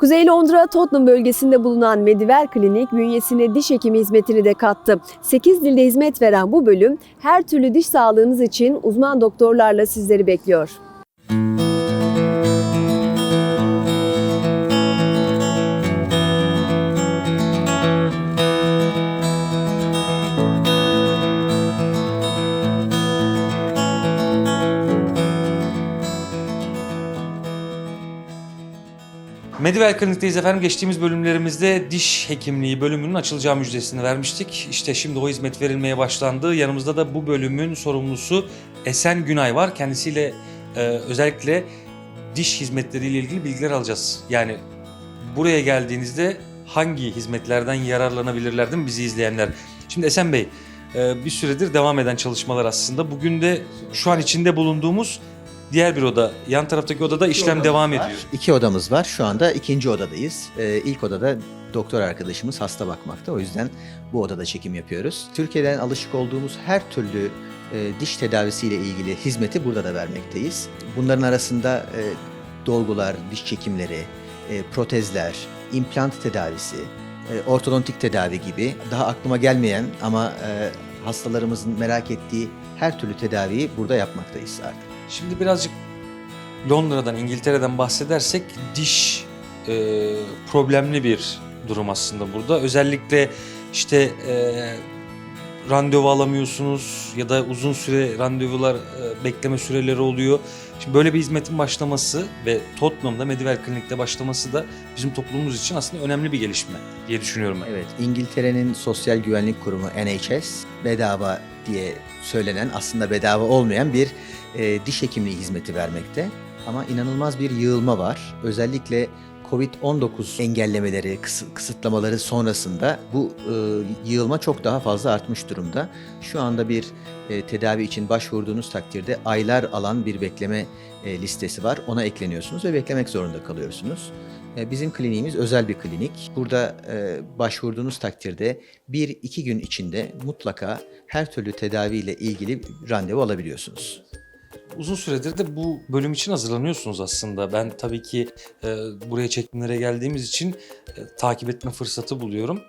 Kuzey Londra Tottenham bölgesinde bulunan Mediver Klinik bünyesine diş hekimi hizmetini de kattı. 8 dilde hizmet veren bu bölüm her türlü diş sağlığınız için uzman doktorlarla sizleri bekliyor. Medivel Klinik'teyiz efendim. Geçtiğimiz bölümlerimizde diş hekimliği bölümünün açılacağı müjdesini vermiştik. İşte şimdi o hizmet verilmeye başlandı. Yanımızda da bu bölümün sorumlusu Esen Günay var. Kendisiyle e, özellikle diş hizmetleriyle ilgili bilgiler alacağız. Yani buraya geldiğinizde hangi hizmetlerden yararlanabilirler değil mi bizi izleyenler? Şimdi Esen Bey, e, bir süredir devam eden çalışmalar aslında. Bugün de şu an içinde bulunduğumuz diğer bir oda, yan taraftaki odada işlem devam ediyor. İki odamız var. Şu anda ikinci odadayız. Ee, ilk odada doktor arkadaşımız hasta bakmakta. O yüzden bu odada çekim yapıyoruz. Türkiye'den alışık olduğumuz her türlü e, diş tedavisiyle ilgili hizmeti burada da vermekteyiz. Bunların arasında e, dolgular, diş çekimleri, e, protezler, implant tedavisi, e, ortodontik tedavi gibi daha aklıma gelmeyen ama e, hastalarımızın merak ettiği her türlü tedaviyi burada yapmaktayız artık. Şimdi birazcık Londra'dan, İngiltere'den bahsedersek diş e, problemli bir durum aslında burada. Özellikle işte e, randevu alamıyorsunuz ya da uzun süre randevular e, bekleme süreleri oluyor. Şimdi böyle bir hizmetin başlaması ve Tottenham'da Medivel Klinik'te başlaması da bizim toplumumuz için aslında önemli bir gelişme diye düşünüyorum ben. Evet, İngiltere'nin Sosyal Güvenlik Kurumu NHS bedava diye söylenen aslında bedava olmayan bir e, diş hekimliği hizmeti vermekte. Ama inanılmaz bir yığılma var. Özellikle Covid-19 engellemeleri, kısı- kısıtlamaları sonrasında bu e, yığılma çok daha fazla artmış durumda. Şu anda bir e, tedavi için başvurduğunuz takdirde aylar alan bir bekleme e, listesi var. Ona ekleniyorsunuz ve beklemek zorunda kalıyorsunuz. E, Bizim kliniğimiz özel bir klinik. Burada e, başvurduğunuz takdirde bir iki gün içinde mutlaka her türlü tedaviyle ilgili randevu alabiliyorsunuz. Uzun süredir de bu bölüm için hazırlanıyorsunuz aslında. Ben tabii ki e, buraya çekimlere geldiğimiz için e, takip etme fırsatı buluyorum.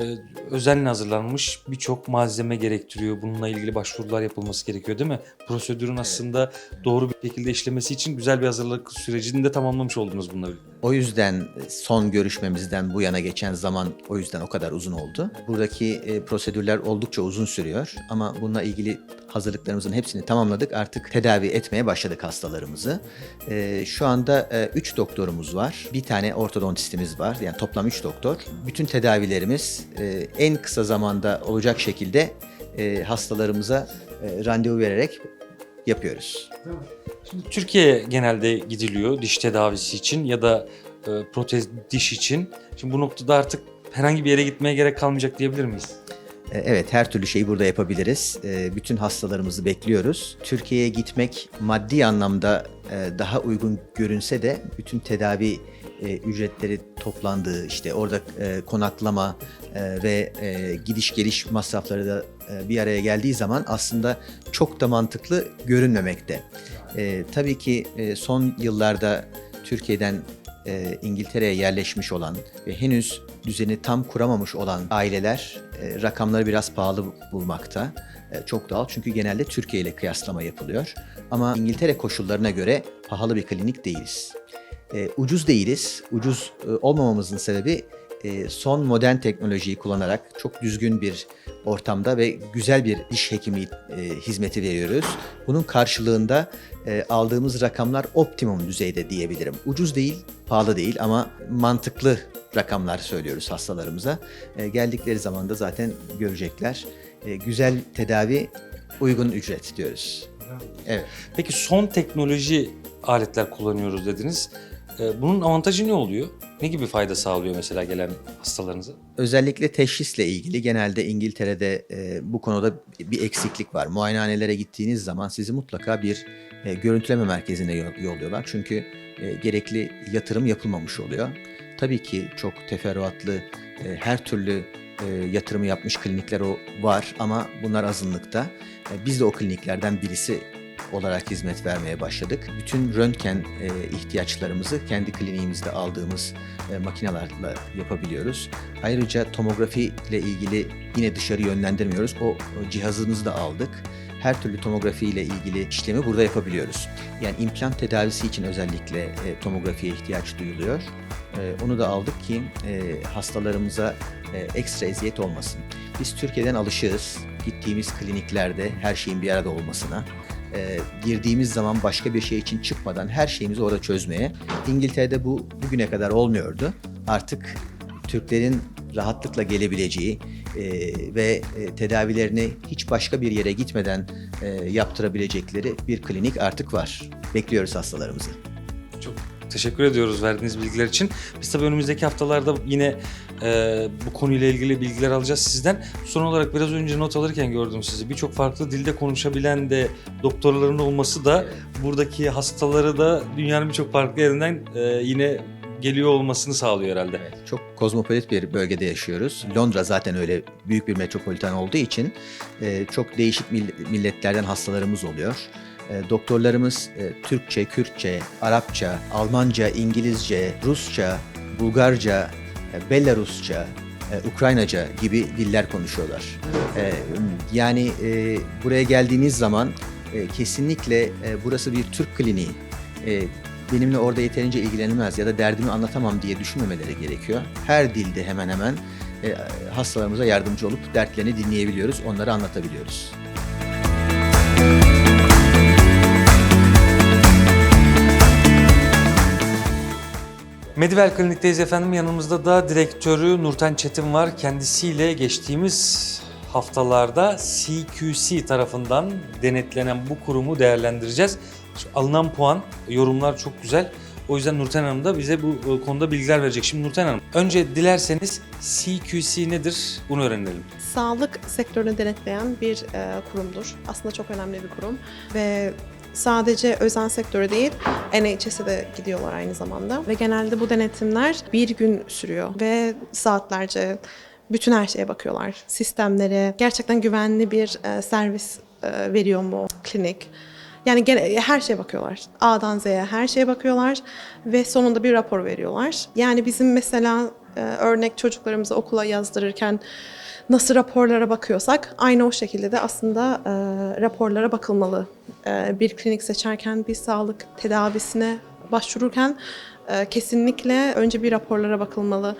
E, özenle hazırlanmış birçok malzeme gerektiriyor. Bununla ilgili başvurular yapılması gerekiyor değil mi? Prosedürün aslında doğru bir şekilde işlemesi için güzel bir hazırlık sürecini de tamamlamış oldunuz bununla birlikte. O yüzden son görüşmemizden bu yana geçen zaman o yüzden o kadar uzun oldu. Buradaki e, prosedürler oldukça uzun sürüyor ama bununla ilgili hazırlıklarımızın hepsini tamamladık. Artık tedavi etmeye başladık hastalarımızı. E, şu anda 3 doktorumuz var. Bir tane ortodontistimiz var. Yani toplam 3 doktor. Bütün tedavilerimiz e, en kısa zamanda olacak şekilde e, hastalarımıza e, randevu vererek yapıyoruz. Şimdi Türkiye'ye genelde gidiliyor diş tedavisi için ya da e, protez diş için. Şimdi bu noktada artık herhangi bir yere gitmeye gerek kalmayacak diyebilir miyiz? Evet, her türlü şeyi burada yapabiliriz. Bütün hastalarımızı bekliyoruz. Türkiye'ye gitmek maddi anlamda daha uygun görünse de bütün tedavi e, ücretleri toplandığı, işte orada e, konaklama e, ve e, gidiş geliş masrafları da e, bir araya geldiği zaman aslında çok da mantıklı görünmemekte. E, Tabii ki e, son yıllarda Türkiye'den e, İngiltere'ye yerleşmiş olan ve henüz düzeni tam kuramamış olan aileler e, rakamları biraz pahalı bulmakta. E, çok doğal çünkü genelde Türkiye ile kıyaslama yapılıyor. Ama İngiltere koşullarına göre pahalı bir klinik değiliz. E, ucuz değiliz. Ucuz e, olmamamızın sebebi e, son modern teknolojiyi kullanarak çok düzgün bir ortamda ve güzel bir diş hekimliği e, hizmeti veriyoruz. Bunun karşılığında e, aldığımız rakamlar optimum düzeyde diyebilirim. Ucuz değil, pahalı değil ama mantıklı rakamlar söylüyoruz hastalarımıza. E, geldikleri zaman da zaten görecekler. E, güzel tedavi, uygun ücret diyoruz. Evet. Peki son teknoloji aletler kullanıyoruz dediniz. E, bunun avantajı ne oluyor? Ne gibi fayda sağlıyor mesela gelen hastalarınıza? Özellikle teşhisle ilgili genelde İngiltere'de e, bu konuda bir eksiklik var. Muayenehanelere gittiğiniz zaman sizi mutlaka bir e, görüntüleme merkezine yo- yolluyorlar. Çünkü e, gerekli yatırım yapılmamış oluyor. Tabii ki çok teferruatlı e, her türlü e, yatırımı yapmış klinikler o var ama bunlar azınlıkta. E, biz de o kliniklerden birisi olarak hizmet vermeye başladık. Bütün röntgen e, ihtiyaçlarımızı kendi kliniğimizde aldığımız e, makinelerle yapabiliyoruz. Ayrıca tomografi ile ilgili yine dışarı yönlendirmiyoruz. O, cihazımızı da aldık. Her türlü tomografi ile ilgili işlemi burada yapabiliyoruz. Yani implant tedavisi için özellikle e, tomografiye ihtiyaç duyuluyor. Onu da aldık ki hastalarımıza ekstra eziyet olmasın. Biz Türkiye'den alışığız. Gittiğimiz kliniklerde her şeyin bir arada olmasına. E, girdiğimiz zaman başka bir şey için çıkmadan her şeyimizi orada çözmeye. İngiltere'de bu bugüne kadar olmuyordu. Artık Türklerin rahatlıkla gelebileceği e, ve e, tedavilerini hiç başka bir yere gitmeden e, yaptırabilecekleri bir klinik artık var. Bekliyoruz hastalarımızı. Çok teşekkür ediyoruz verdiğiniz bilgiler için. Biz tabii önümüzdeki haftalarda yine e, bu konuyla ilgili bilgiler alacağız sizden. Son olarak biraz önce not alırken gördüm sizi. Birçok farklı dilde konuşabilen de doktorların olması da buradaki hastaları da dünyanın birçok farklı yerinden e, yine geliyor olmasını sağlıyor herhalde. Çok kozmopolit bir bölgede yaşıyoruz. Londra zaten öyle büyük bir metropolitan olduğu için e, çok değişik mill- milletlerden hastalarımız oluyor. E, doktorlarımız e, Türkçe, Kürtçe, Arapça, Almanca, İngilizce, Rusça, Bulgarca, e, Belarusça, Ukraynaca gibi diller konuşuyorlar. Yani buraya geldiğiniz zaman kesinlikle burası bir Türk kliniği. Benimle orada yeterince ilgilenilmez ya da derdimi anlatamam diye düşünmemeleri gerekiyor. Her dilde hemen hemen hastalarımıza yardımcı olup dertlerini dinleyebiliyoruz, onları anlatabiliyoruz. Medivel Klinik'teyiz efendim. Yanımızda da direktörü Nurten Çetin var. Kendisiyle geçtiğimiz haftalarda CQC tarafından denetlenen bu kurumu değerlendireceğiz. Şu alınan puan, yorumlar çok güzel. O yüzden Nurten Hanım da bize bu e, konuda bilgiler verecek. Şimdi Nurten Hanım, önce dilerseniz CQC nedir bunu öğrenelim. Sağlık sektörünü denetleyen bir e, kurumdur. Aslında çok önemli bir kurum ve sadece özel sektöre değil NHS'e de gidiyorlar aynı zamanda ve genelde bu denetimler bir gün sürüyor ve saatlerce bütün her şeye bakıyorlar. Sistemlere gerçekten güvenli bir e, servis e, veriyor mu klinik? Yani gene, her şeye bakıyorlar. A'dan Z'ye her şeye bakıyorlar ve sonunda bir rapor veriyorlar. Yani bizim mesela e, örnek çocuklarımızı okula yazdırırken nasıl raporlara bakıyorsak aynı o şekilde de aslında e, raporlara bakılmalı. E, bir klinik seçerken bir sağlık tedavisine başvururken e, kesinlikle önce bir raporlara bakılmalı.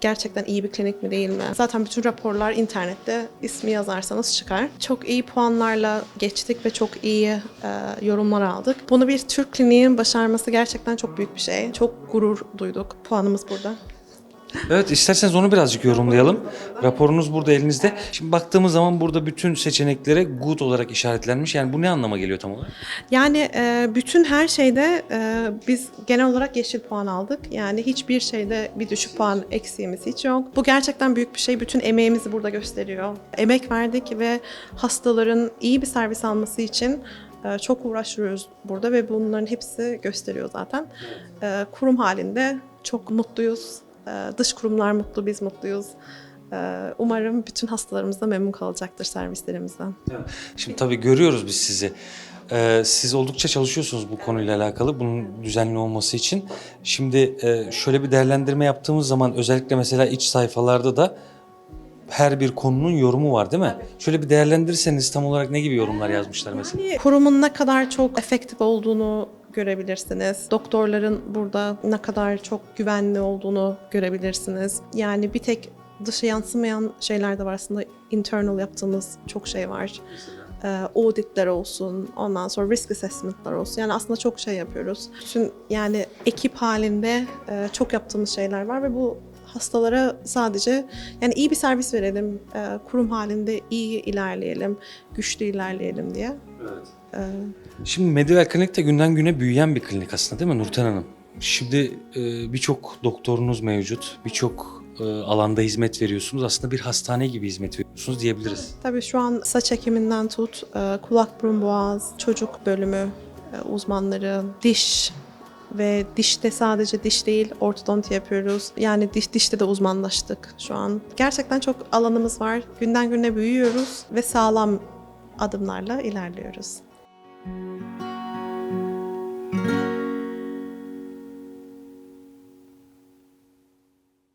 Gerçekten iyi bir klinik mi değil mi? Zaten bütün raporlar internette ismi yazarsanız çıkar. Çok iyi puanlarla geçtik ve çok iyi e, yorumlar aldık. Bunu bir Türk kliniğin başarması gerçekten çok büyük bir şey. Çok gurur duyduk. Puanımız burada. Evet isterseniz onu birazcık yorumlayalım. Raporunuz burada elinizde. Şimdi baktığımız zaman burada bütün seçeneklere good olarak işaretlenmiş. Yani bu ne anlama geliyor tam olarak? Yani e, bütün her şeyde e, biz genel olarak yeşil puan aldık. Yani hiçbir şeyde bir düşük puan eksiğimiz hiç yok. Bu gerçekten büyük bir şey. Bütün emeğimizi burada gösteriyor. Emek verdik ve hastaların iyi bir servis alması için e, çok uğraşıyoruz burada ve bunların hepsi gösteriyor zaten. Kurum halinde çok mutluyuz. E, dış kurumlar mutlu, biz mutluyuz. E, Umarım bütün hastalarımız da memnun kalacaktır servislerimizden. Şimdi tabii görüyoruz biz sizi. Ee, siz oldukça çalışıyorsunuz bu konuyla alakalı bunun düzenli olması için. Şimdi e, şöyle bir değerlendirme yaptığımız zaman özellikle mesela iç sayfalarda da her bir konunun yorumu var değil mi? Şöyle bir değerlendirirseniz tam olarak ne gibi yorumlar yazmışlar mesela? Kurumun ne kadar çok efektif olduğunu görebilirsiniz. Doktorların burada ne kadar çok güvenli olduğunu görebilirsiniz. Yani bir tek dışa yansımayan şeyler de var aslında. Internal yaptığımız çok şey var. Ee, auditler olsun, ondan sonra risk assessment'lar olsun. Yani aslında çok şey yapıyoruz. Bütün yani ekip halinde e, çok yaptığımız şeyler var ve bu hastalara sadece yani iyi bir servis verelim, e, kurum halinde iyi ilerleyelim, güçlü ilerleyelim diye. E, Şimdi Medivel Klinik de günden güne büyüyen bir klinik aslında değil mi Nurten Hanım? Şimdi e, birçok doktorunuz mevcut, birçok e, alanda hizmet veriyorsunuz. Aslında bir hastane gibi hizmet veriyorsunuz diyebiliriz. Tabii şu an saç ekiminden tut, e, kulak burun boğaz, çocuk bölümü uzmanları, diş ve dişte sadece diş değil ortodonti yapıyoruz. Yani diş dişte de uzmanlaştık şu an. Gerçekten çok alanımız var. Günden güne büyüyoruz ve sağlam adımlarla ilerliyoruz. you